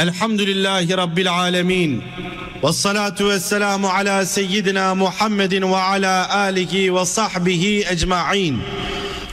الحمد لله رب العالمين والصلاة والسلام على سيدنا محمد وعلى آله وصحبه أجمعين.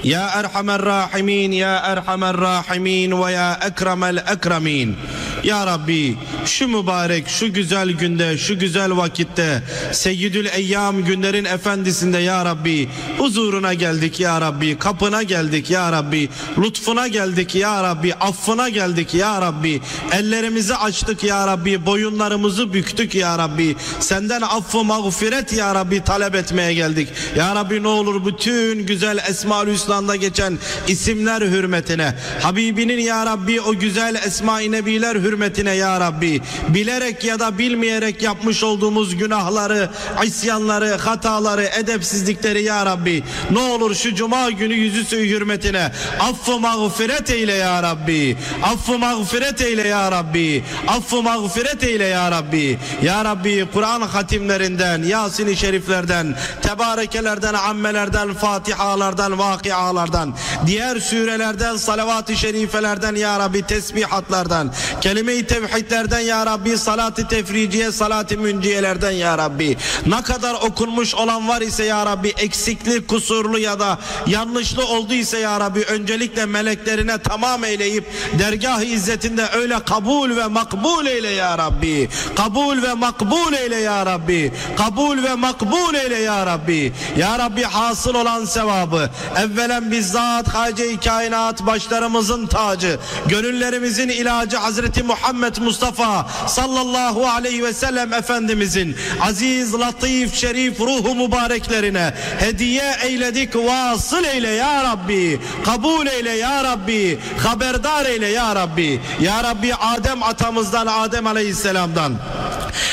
يا أرحم الراحمين يا أرحم الراحمين ويا أكرم الأكرمين. Ya Rabbi şu mübarek şu güzel günde şu güzel vakitte Seyyidül Eyyam günlerin efendisinde Ya Rabbi huzuruna geldik Ya Rabbi kapına geldik Ya Rabbi lütfuna geldik Ya Rabbi affına geldik Ya Rabbi ellerimizi açtık Ya Rabbi boyunlarımızı büktük Ya Rabbi senden affı mağfiret Ya Rabbi talep etmeye geldik. Ya Rabbi ne olur bütün güzel Esma-ül Hüsna'da geçen isimler hürmetine Habibinin Ya Rabbi o güzel Esma-i Nebiler hürmetine Ya Rabbi. Bilerek ya da bilmeyerek yapmış olduğumuz günahları, isyanları, hataları, edepsizlikleri Ya Rabbi. Ne olur şu cuma günü yüzüsü hürmetine. Affı mağfiret eyle Ya Rabbi. Affı mağfiret eyle Ya Rabbi. Affı mağfiret eyle Ya Rabbi. Ya Rabbi Kur'an hatimlerinden Yasin-i Şeriflerden tebarekelerden, ammelerden, fatihalardan, vakialardan diğer sürelerden, salavat-ı şerifelerden Ya Rabbi tesbihatlardan kelime-i tevhidlerden Ya Rabbi salat-ı tefriciye, salat-ı münciyelerden Ya Rabbi. Ne kadar okunmuş olan var ise Ya Rabbi eksikli, kusurlu ya da yanlışlı olduysa Ya Rabbi öncelikle meleklerine tamam eyleyip dergah-ı izzetinde öyle kabul ve makbul eyle Ya Rabbi. Kabul ve makbul eyle Ya Rabbi. Kabul ve makbul eyle Ya Rabbi. Ya Rabbi hasıl olan sevabı evvelen bizzat Hace-i Kainat başlarımızın tacı gönüllerimizin ilacı Hazreti Muhammed Mustafa sallallahu aleyhi ve sellem Efendimizin aziz, latif, şerif ruhu mübareklerine hediye eyledik vasıl eyle ya Rabbi kabul eyle ya Rabbi haberdar eyle ya Rabbi. Ya Rabbi Adem atamızdan Adem aleyhisselamdan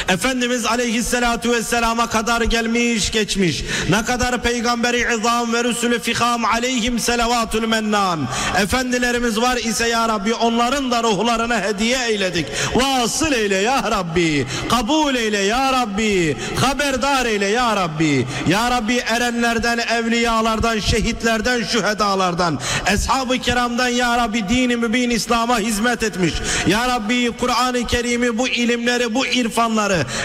Efendimiz aleyhissalatu vesselama kadar gelmiş geçmiş. Ne kadar peygamberi izam ve resulü fikam aleyhim selavatül mennan. Efendilerimiz var ise ya Rabbi onların da ruhlarına hediye eyledik. Vasıl eyle ya Rabbi. Kabul eyle ya Rabbi. Haberdar eyle ya Rabbi. Ya Rabbi erenlerden, evliyalardan, şehitlerden, şühedalardan, ashab-ı kiramdan ya Rabbi dini mübin İslam'a hizmet etmiş. Ya Rabbi Kur'an-ı Kerim'i bu ilimleri, bu irfanları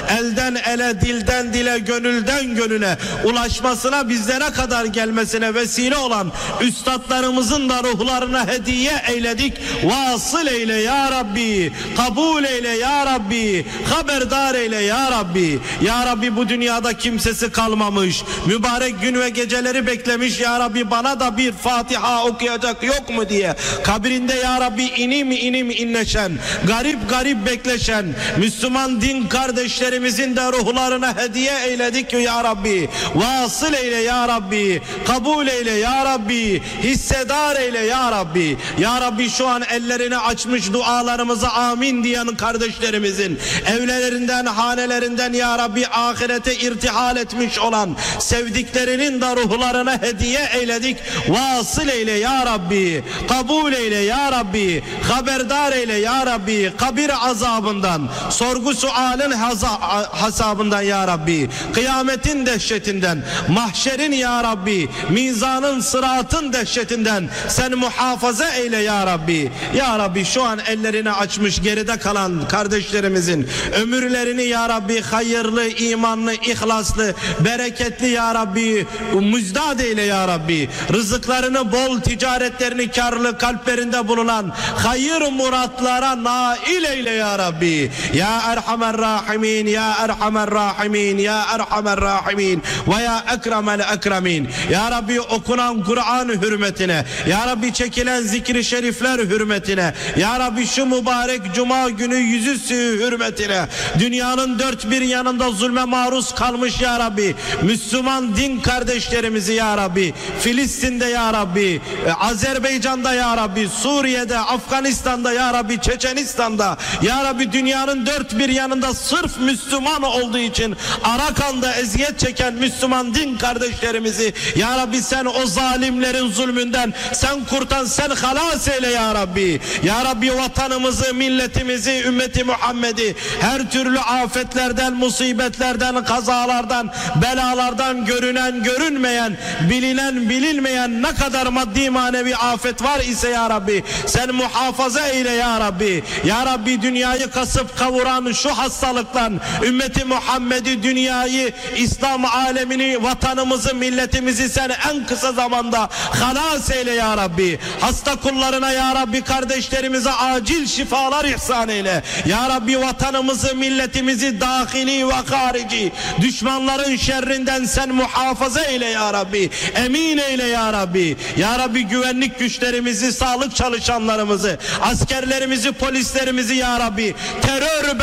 elden ele, dilden dile, gönülden gönüle ulaşmasına bizlere kadar gelmesine vesile olan üstadlarımızın da ruhlarına hediye eyledik. Vasıl eyle ya Rabbi. Kabul eyle ya Rabbi. Haberdar eyle ya Rabbi. Ya Rabbi bu dünyada kimsesi kalmamış. Mübarek gün ve geceleri beklemiş ya Rabbi bana da bir Fatiha okuyacak yok mu diye. Kabrinde ya Rabbi inim inim inleşen, garip garip bekleşen Müslüman din kardeşlerimizin de ruhlarına hediye eyledik ya Rabbi. Vasıl eyle ya Rabbi. Kabul eyle ya Rabbi. Hissedar eyle ya Rabbi. Ya Rabbi şu an ellerini açmış dualarımıza amin diyen kardeşlerimizin evlerinden, hanelerinden ya Rabbi ahirete irtihal etmiş olan sevdiklerinin de ruhlarına hediye eyledik. Vasıl eyle ya Rabbi. Kabul eyle ya Rabbi. Haberdar eyle ya Rabbi. Kabir azabından, sorgu sualin haza- hasabından ya Rabbi. Kıyametin dehşetinden, mahşerin ya Rabbi. Mizanın, sıratın dehşetinden sen muhafaza eyle ya Rabbi. Ya Rabbi şu an ellerini açmış geride kalan kardeşlerimizin ömürlerini ya Rabbi hayırlı, imanlı, ihlaslı, bereketli ya Rabbi müjdat eyle ya Rabbi. Rızıklarını bol, ticaretlerini karlı, kalplerinde bulunan hayır muratlara nail eyle ya Rabbi. Ya Erhamer Rahimin, Ya Erhamer Rahimin, Ya Erhamer Rahimin ve Ya Ekremel Ekremin. Ya Rabbi okunan Kur'an hürmetine, Ya Rabbi çekilen zikri şerifler hürmetine, Ya Rabbi şu mübarek cuma günü yüzüstü hürmetine, dünyanın dört bir yanında zulme maruz kalmış Ya Rabbi, Müslüman din kardeşlerimizi Ya Rabbi, Filistin'de Ya Rabbi, e, Azerbaycan'da Ya Rabbi, Suriye'de, Afganistan'da Ya Rabbi, Çeçenistan'da. Ya Rabbi dünyanın dört bir yanında sırf Müslüman olduğu için Arakan'da eziyet çeken Müslüman din kardeşlerimizi Ya Rabbi sen o zalimlerin zulmünden sen kurtan sen halas eyle Ya Rabbi. Ya Rabbi vatanımızı, milletimizi, ümmeti Muhammed'i her türlü afetlerden, musibetlerden, kazalardan, belalardan görünen, görünmeyen, bilinen, bilinmeyen ne kadar maddi manevi afet var ise Ya Rabbi sen muhafaza eyle Ya Rabbi. Ya Rabbi dünyayı kasıp kavuran şu hastalıktan ümmeti Muhammed'i, dünyayı, İslam alemini, vatanımızı, milletimizi sen en kısa zamanda halas eyle Ya Rabbi. Hasta kullarına Ya Rabbi kardeşlerimize acil şifalar ihsan eyle. Ya Rabbi vatanımızı, milletimizi dahili ve harici düşmanların şerrinden sen muhafaza eyle Ya Rabbi. Emin eyle Ya Rabbi. Ya Rabbi güvenlik güçlerimizi, sağlık çalışanlarımızı, askerlerimizi, polislerimizi Ya Rabbi terör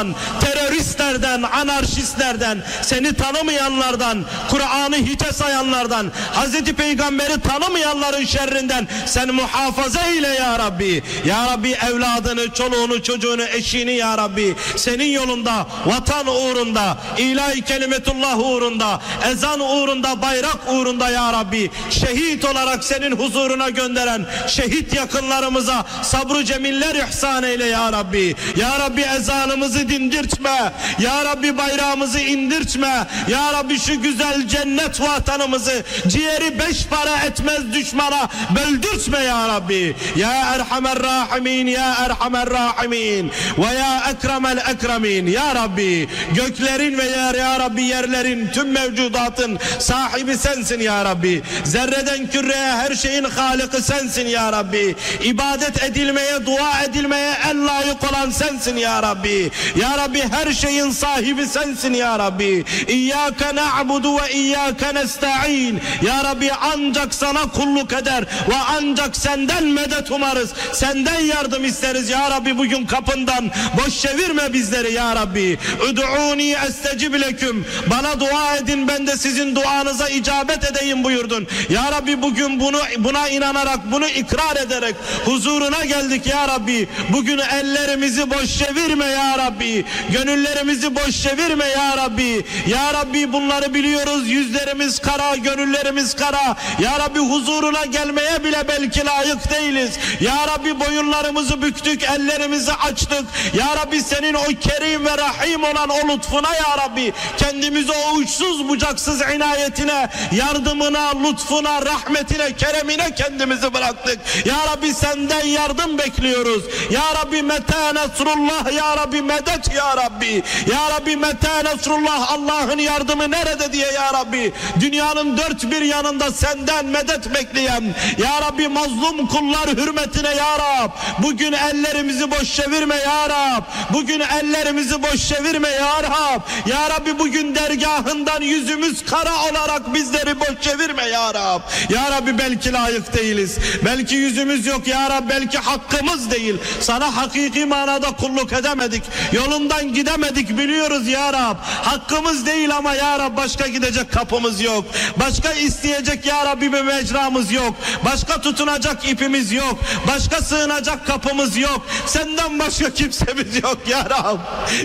belasından, teröristlerden, anarşistlerden, seni tanımayanlardan, Kur'an'ı hiçe sayanlardan, Hazreti Peygamber'i tanımayanların şerrinden sen muhafaza eyle Ya Rabbi. Ya Rabbi evladını, çoluğunu, çocuğunu, eşini Ya Rabbi senin yolunda, vatan uğrunda, ilahi kelimetullah uğrunda, ezan uğrunda, bayrak uğrunda Ya Rabbi şehit olarak senin huzuruna gönderen şehit yakınlarımıza sabrı cemiller ihsan eyle Ya Rabbi. Ya Rabbi ezanımızı dindirtme. Ya Rabbi bayrağımızı indirtme. Ya Rabbi şu güzel cennet vatanımızı ciğeri beş para etmez düşmana böldürtme Ya Rabbi. Ya Erhamer Rahimin Ya Erhamer Rahimin ve Ya Ekremel Ekremin Ya Rabbi göklerin ve yer Ya Rabbi yerlerin tüm mevcudatın sahibi sensin Ya Rabbi. Zerreden küreye her şeyin haliki sensin Ya Rabbi. İbadet edilmeye, dua edilmeye en layık olan sensin Ya Rabbi. Ya Rabbi her şeyin sahibi sensin Ya Rabbi. İyyâke na'budu ve iyyâke nesta'in. Ya Rabbi ancak sana kulluk eder ve ancak senden medet umarız. Senden yardım isteriz Ya Rabbi bugün kapından boş çevirme bizleri Ya Rabbi. Ud'uni estecib leküm. Bana dua edin ben de sizin duanıza icabet edeyim buyurdun. Ya Rabbi bugün bunu buna inanarak bunu ikrar ederek huzuruna geldik Ya Rabbi. Bugün ellerimizi boş çevirme Ya Rabbi. Gönüllerimizi boş çevirme Ya Rabbi. Ya Rabbi bunları biliyoruz. Yüzlerimiz kara, gönüllerimiz kara. Ya Rabbi huzuruna gelmeye bile belki layık değiliz. Ya Rabbi boyunlarımızı büktük, ellerimizi açtık. Ya Rabbi senin o kerim ve rahim olan o lütfuna Ya Rabbi kendimizi o uçsuz bucaksız inayetine, yardımına, lütfuna, rahmetine, keremine kendimizi bıraktık. Ya Rabbi senden yardım bekliyoruz. Ya Rabbi meta nasrullah, Ya Rabbi medet Ya Rabbi. Ya Rabbi meta nasrullah, Allah'ın yardımı nerede diye Ya Rabbi. Dünyanın dört bir yanında senden medet bekleyen, Ya Rabbi mazlum kullar hürmetine Ya Rab. Bugün ellerimizi boş çevirme Ya Rab. Bugün ellerimizi boş çevirme Ya Rab. Ya Rabbi bugün dergahından yüzümüz kara olarak bizleri boş çevirme Ya Rab. Ya Rabbi belki layık değiliz. Belki yüzümüz yok Ya Rab. Belki hakkımız değil. Sana hakiki manada kulluk edemedik. Yolundan gidemedik biliyoruz Ya Rab. Hakkımız değil ama Ya Rab başka gidecek kapımız yok. Başka isteyecek Ya Rabbi bir mecramız yok. Başka tutunacak ipimiz yok. Başka sığınacak kapımız yok. Senden başka kimsemiz yok Ya Rab.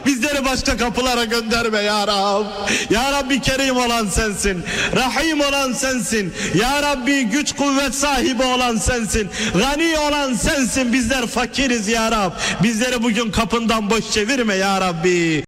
Bizleri başka kapılara gönderme Ya Rab. Ya Rabbi kerim olan sensin. Rahim olan sensin. Ya Rabbi güç kuvvet sahibi olan sensin. Gani olan sensin. Bizler fakiriz Ya Rab. Bizleri bugün kapından boş çevirme Ya Rabbi.